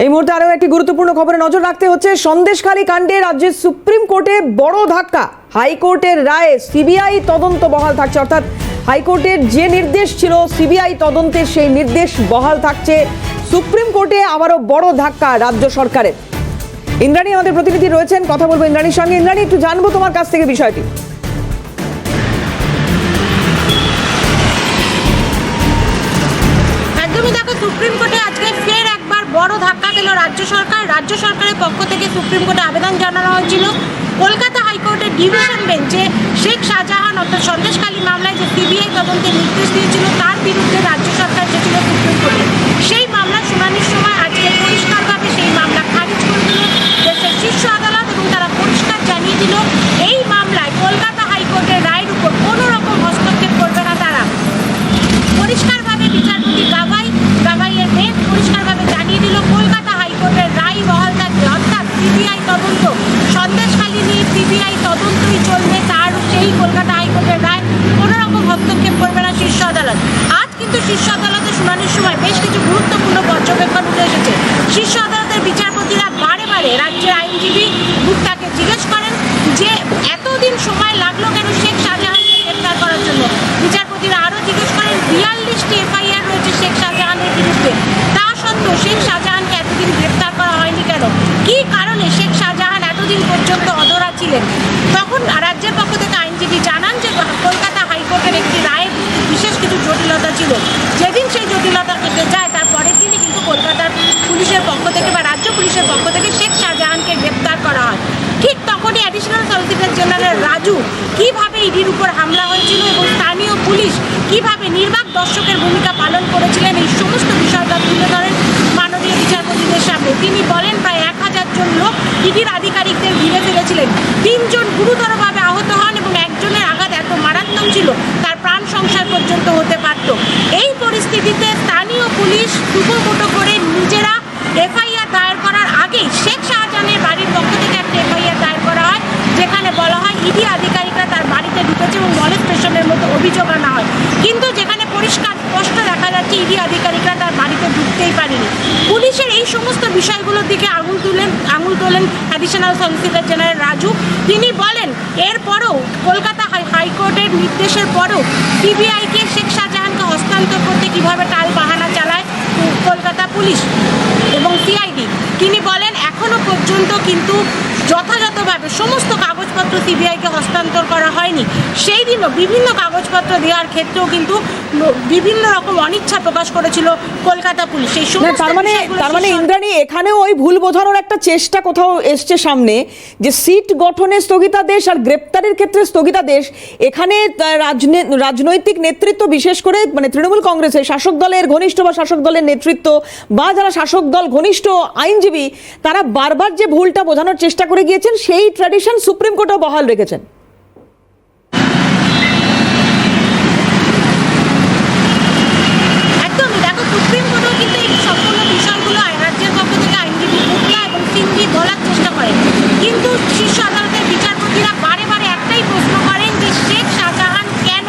এই মুহূর্তে আরও একটি গুরুত্বপূর্ণ খবরে নজর রাখতে হচ্ছে, সন্দেশখালী কাণ্ডে রাজ্যের সুপ্রিম কোর্টে বড় ধাক্কা। হাইকোর্টের রায়ে সিবিআই তদন্ত বহাল থাকছে, অর্থাৎ হাইকোর্টের যে নির্দেশ ছিল, সিবিআই তদন্তের সেই নির্দেশ বহাল থাকছে। সুপ্রিম কোর্টে আবারও বড় ধাক্কা রাজ্য সরকারের। ইন্দ্রাণী আমাদের প্রতিনিধি রয়েছেন, কথা বলব ইন্দ্রাণীর সঙ্গে। ইন্দ্রাণী, একটু জানব তোমার কাছ থেকে বিষয়টি। দিল রাজ্য সরকার। রাজ্য সরকারের পক্ষ থেকে সুপ্রিম কোর্টে আবেদন জানানো হয়েছিল। কলকাতা হাইকোর্টের ডিভিশন বেঞ্চে শেখ শাহজাহান অর্থাৎ সন্দেশকালী মামলায় যে সিবিআই তদন্তের নির্দেশ দিয়েছিল, তার বিরুদ্ধে রাজ্য সরকার গেছিল সুপ্রিম কোর্টে। সেই মামলার শুনানির সময় আজকে পরিষ্কারভাবে সেই মামলা খারিজ করে দিল দেশের শীর্ষ আদালত এবং তারা পরিষ্কার জানিয়ে দিল এই মামলায় কলকাতা হাইকোর্টের রায়ের উপর কোনো রকম হস্তক্ষেপ করবে না তারা পরিষ্কারভাবে বিচারপতি গাভাই গাভাইয়ের বেঞ্চ পরিষ্কারভাবে জানিয়ে দিল কলকাতা হাইকোর্টের রায় বহাল থাকবে অর্থাৎ সিবিআই তদন্ত সন্দেশখালী নিয়ে সিবিআই তদন্তই চলবে তার সেই কলকাতা হাইকোর্টের রায় কোনো রকম হস্তক্ষেপ করবে না শীর্ষ আদালত আজ কিন্তু শীর্ষ আদালতে শুনানির সময় বেশ কিছু গুরুত্বপূর্ণ পর্যবেক্ষণ উঠে এসেছে। শীর্ষ আদালতের বিচারপতিরা বারে বারে রাজ্যের আইনজীবী গুপ্তাকে জিজ্ঞেস করেন যে এতদিন সময় লাগল কেন শেখ শাহজাহানকে গ্রেপ্তার করার জন্য বিচারপতিরা আরও জিজ্ঞেস করেন বিয়াল্লিশটি এফআইআর রয়েছে শেখ শাহজাহানের বিরুদ্ধে তা সত্ত্বেও শেখ শাহজাহানকে এতদিন গ্রেপ্তার করা হয়নি কেন কী কারণে শেখ শাহজাহান এতদিন পর্যন্ত অধরা ছিলেন তখন রাজ্যের পক্ষ থেকে আইনজীবী জানান যে কলকাতা হাইকোর্টের একটি রায়ে বিশেষ কিছু জটিলতা ছিল যেদিন সেই জটিলতা কেটে যায় তার পরের দিনই কিন্তু কলকাতার পুলিশের পক্ষ থেকে বা রাজ্য পুলিশের পক্ষ থেকে শেখ শাহজাহানকে গ্রেপ্তার করা হয়। ঠিক তখনই অ্যাডিশনাল সলিসিটর জেনারেল রাজু কীভাবে ইডির উপর হামলা হয়েছিল এবং স্থানীয় পুলিশ কীভাবে নির্বাক দর্শকের ভূমিকা পালন করেছিলেন, এই সমস্ত বিষয়টা ধরেন মাননীয় বিচারপতিদের সামনে তিনি বলেন প্রায় এক হাজার জন লোক ইডির আধিকারিকদের ঘিরে ফেলেছিলেন তিনজন গুরুতরভাবে আহত হন এবং একজনের আঘাত এত মারাত্মক ছিল তার প্রাণ সংসার পর্যন্ত হতে পারত এই পরিস্থিতিতে স্থানীয় পুলিশ সুপোটো করে নিজেরা এফআইআর দায়ের করার আগেই শেখ শাহজাহানের বাড়ির পক্ষ থেকে একটা এফআইআর দায়ের করা হয় যেখানে বলা হয় ইডি আধিকারিকরা তার বাড়িতে ঢুকেছে এবং মলেস্টেশনের মতো অভিযোগ আনা হয়। কিন্তু যেখানে পরিষ্কার স্পষ্ট দেখা যাচ্ছে ইডি আধিকারিকরা তার বাড়িতে ঢুকতেই পারেনি। পুলিশের এই সমস্ত বিষয়গুলোর দিকে আঙুল তুলেন, আঙুল তোলেন অ্যাডিশনাল সলিসিটর জেনারেল রাজু। তিনি বলেন, এরপরও কলকাতা হাই- হাইকোর্টের নির্দেশের পরও সিবিআইকে শেখ শাহজাহানকে হস্তান্তর করতে কীভাবে টাল বাহানা চালায় কলকাতা পুলিশ এবং সিআইডি। তিনি বলেন এখনও পর্যন্ত কিন্তু যথাযথভাবে সমস্ত কাগজপত্র সিবিআইকে হস্তান্তর করা হয়নি। সেই দিনও বিভিন্ন কাগজপত্র দেওয়ার ক্ষেত্রেও কিন্তু বিভিন্ন রকম অনিচ্ছা প্রকাশ করেছিল কলকাতা পুলিশ। সেই সমস্ত তার মানে তার মানে ইন্দ্রাণী এখানেও ওই ভুল বোঝানোর একটা চেষ্টা কোথাও এসছে সামনে যে সিট গঠনে স্থগিতাদেশ আর গ্রেপ্তারের ক্ষেত্রে স্থগিতাদেশ। এখানে রাজনে- রাজনৈতিক নেতৃত্ব বিশেষ করে মানে তৃণমূল কংগ্রেসের শাসক দলের ঘনিষ্ঠ বা শাসক দলের নেতৃত্ব বা যারা শাসক দল ঘনিষ্ঠ আইনজীবী তারা বারবার যে ভুলটা বোঝানোর চেষ্টা করে গিয়েছেন সেই ট্র্যাডিশন সুপ্রিম কোর্টও বহাল রেখেছেন একদমই দেখো সুপ্রিম কোর্টও কিন্তু এই সম্পূর্ণ বিষয়গুলো আই- রাজ্যের পক্ষ থেকে আইনজীবী মুখলা এবং সিংভি বলার চেষ্টা করেন কিন্তু শীর্ষ আদালতের বিচারপতিরা বারে বারে একটাই প্রশ্ন করেন যে শেখ শাহজাহান কেন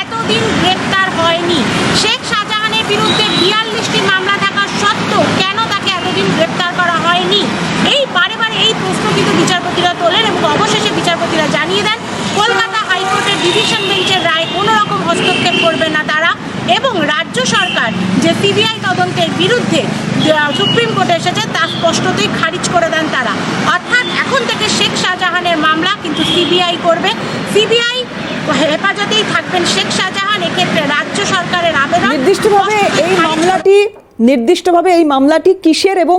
এতদিন গ্রেপ্তার হয়নি শেখ শাহজাহানের বিরুদ্ধে বিয়াল্লিশটি মামলা থাকা সত্ত্বেও কেন তাকে এতদিন গ্রেপ্তার করা হয়নি এই বারে বারে এই প্রশ্ন কিন্তু বিচারপতিরা তোলেন এবং অবশেষে বিচারপতিরা জানিয়ে দেন কলকাতা হাইকোর্টের ডিভিশন বেঞ্চের রায় কোনো রকম হস্তক্ষেপ করবে না তারা এবং রাজ্য সরকার যে সিবিআই তদন্তের বিরুদ্ধে সুপ্রিম কোর্টে এসেছে তা স্পষ্টতই খারিজ করে দেন তারা। অর্থাৎ এখন থেকে শেখ শাহজাহানের মামলা কিন্তু সিবিআই করবে। সিবিআই হেফাজতেই থাকবেন শেখ শাহজাহান এক্ষেত্রে রাজ্য সরকারের আবেদন নির্দিষ্টভাবে এই মামলাটি নির্দিষ্টভাবে এই মামলাটি কিসের এবং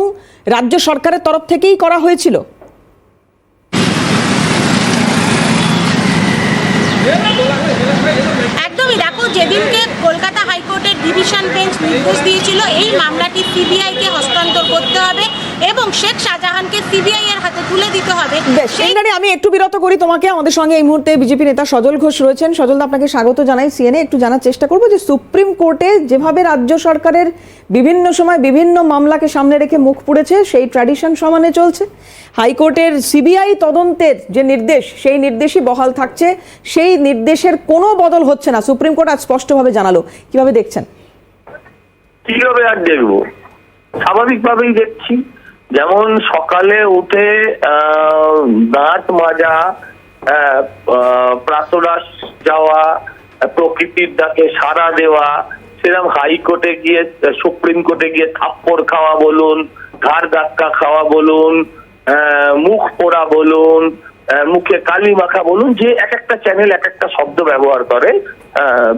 রাজ্য সরকারের তরফ থেকেই করা হয়েছিল একদমই দেখো যেদিনকে কলকাতা হাইকোর্টের ডিভিশন বেঞ্চ নির্দেশ দিয়েছিল এই মামলাটি সিবিআইকে হস্তান্তর করতে হবে। এবং শেখ শাহজাহানকে সিবিআই এর হাতে তুলে দিতে হবে। বেশ সেই সেইখানে আমি একটু বিরত করি তোমাকে আমাদের সঙ্গে এই মুহূর্তে বিজেপি নেতা সজল ঘোষ রয়েছেন। সজল আপনাকে স্বাগত জানাই। সিএনএ একটু জানার চেষ্টা করব যে সুপ্রিম কোর্টে যেভাবে রাজ্য সরকারের বিভিন্ন সময় বিভিন্ন মামলাকে সামনে রেখে মুখ পুড়েছে সেই ট্র্যাডিশন সমানে চলছে। হাইকোর্টের সিবিআই তদন্তের যে নির্দেশ সেই নির্দেশই বহাল থাকছে। সেই নির্দেশের কোনো বদল হচ্ছে না। সুপ্রিম কোর্ট আজ স্পষ্টভাবে জানালো। কীভাবে দেখছেন? কীভাবে আর দেখব? স্বাভাবিকভাবেই দেখছি। যেমন সকালে উঠে দাঁত মাজা প্রাতরাশ যাওয়া, প্রকৃতির ডাকে সাড়া দেওয়া সেরকম হাইকোর্টে গিয়ে, সুপ্রিম কোর্টে গিয়ে থাপ্পড় খাওয়া বলুন, ঘাড় ধাক্কা খাওয়া বলুন মুখ পোড়া বলুন মুখে কালি মাখা বলুন, যে এক একটা চ্যানেল এক একটা শব্দ ব্যবহার করে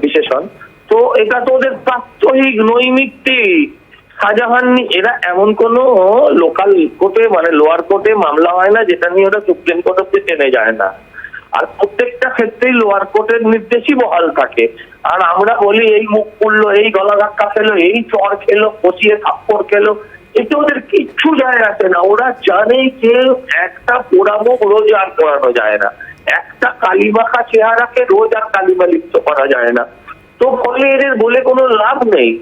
বিশেষণ। তো এটা তো ওদের প্রাত্যহিক নৈমিত্তিক। শাহজাহান নি- এরা এমন কোন লোকাল কোর্টে মানে লোয়ার কোর্টে মামলা হয় না, যেটা নিয়ে ওরা সুপ্রিম কোর্ট অব্দি টেনে যায় না। আর প্রত্যেকটা ক্ষেত্রেই লোয়ার কোর্টের নির্দেশই বহাল থাকে। আর আমরা বলি, এই মুখ পুড়লো এই গলা ধাক্কা খেলো, এই চর খেলো কচিয়ে থাপ্পড় খেলো। এতে ওদের কিচ্ছু যায় আসে না। ওরা জানেই যে একটা পোড়া মুখ রোজ আর করানো যায় না। একটা কালিমাখা চেহারাকে রোজ আর কালিমা লিপ্ত করা যায় না। তো ফলে এদের বলে কোনো লাভ নেই।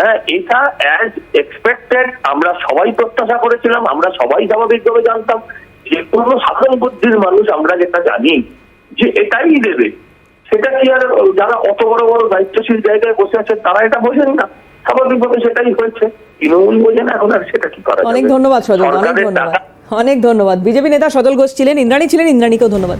হ্যাঁ এটা অ্যাজ এক্সপেক্টেড আমরা সবাই প্রত্যাশা করেছিলাম আমরা সবাই স্বাভাবিকভাবে জানতাম যে কোনো সাধারণ বুদ্ধির মানুষ আমরা যেটা জানি যে এটাই দেবে। সেটা কি আর যারা অত বড় বড় দায়িত্বশীল জায়গায় বসে আছেন তারা এটা বোঝেন না। স্বাভাবিকভাবে সেটাই হয়েছে। তৃণমূল বোঝে না এখন আর সেটা কি করা অনেক ধন্যবাদ সজল অনেক ধন্যবাদ। অনেক ধন্যবাদ। বিজেপি নেতা সজল ঘোষ ছিলেন ইন্দ্রাণী ছিলেন ইন্দ্রাণীকেও ধন্যবাদ।